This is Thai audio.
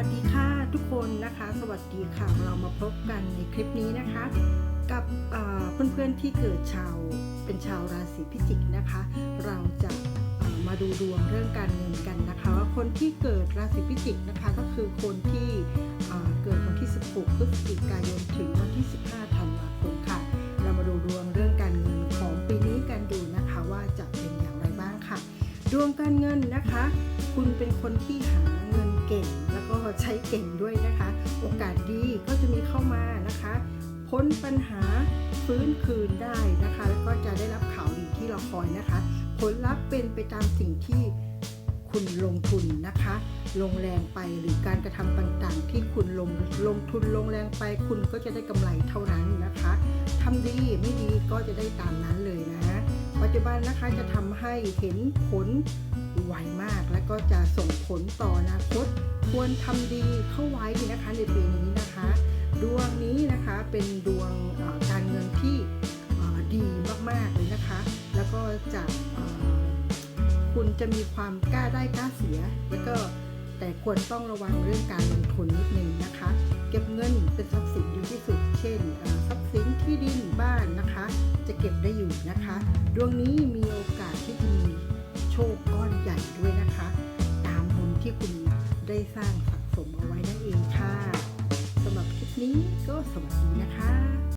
ัสดีค่ะทุกคนนะคะ สวัสดีค่ะเรามาพบกันในคลิปนี้นะคะ กับเพื่อนๆที่เกิดชาวเป็นชาวราศีพิจิกนะคะ เราจะมาดูดวงเรื่องการเงินกันนะคะว่าคนที่เกิดราศีพิจิกนะคะก็คือคนที่เอ่อเกิดวันที่ 16พฤศจิกายนถึงวันที่ 15ธันวาคมค่ะ เรามาดูดวงเรื่องการเงินของปีนี้กันดูนะคะว่าจะเป็นอย่างไรบ้างค่ะ ดวงการเงินนะคะ คุณเป็นคนที่หาเงินเก่งแล้ว ก็ใช้เก่งด้วยนะคะ โอกาสดีก็จะมีเข้ามานะคะ พ้นปัญหาฟื้นคืนได้นะคะ แล้วก็จะได้รับข่าวดีที่เราคอยนะคะ ผลลัพธ์เป็นไปตามสิ่งที่คุณลงทุนนะคะ ลงแรงไปหรือการกระทำต่างๆ ที่คุณลงลงทุนลงแรงไป คุณก็จะได้กำไรเท่านั้นนะคะทำดีไม่ดีก็จะได้ตามนั้นเลยนะ ปัจจุบันนะคะจะทำให้เห็นผลไวมาก ก็จะส่งผลต่ออนาคต ควรทำดีเข้าไว้นะคะในปีนี้นะคะ ดวงนี้นะคะเป็นดวงการเงินที่ดีมากๆเลยนะคะ แล้วก็จะคุณจะมีความกล้าได้กล้าเสีย แล้วก็แต่ควรต้องระวังเรื่องการลงทุนนิดนึงนะคะ เก็บเงินเป็นทรัพย์สินดีที่สุด เช่นทรัพย์สินที่ดินบ้านนะคะ จะเก็บได้อยู่นะคะ ดวงนี้มีโอกาสที่ดีโชค ที่คุณได้สร้างสะสมเอาไว้นั่นเองค่ะ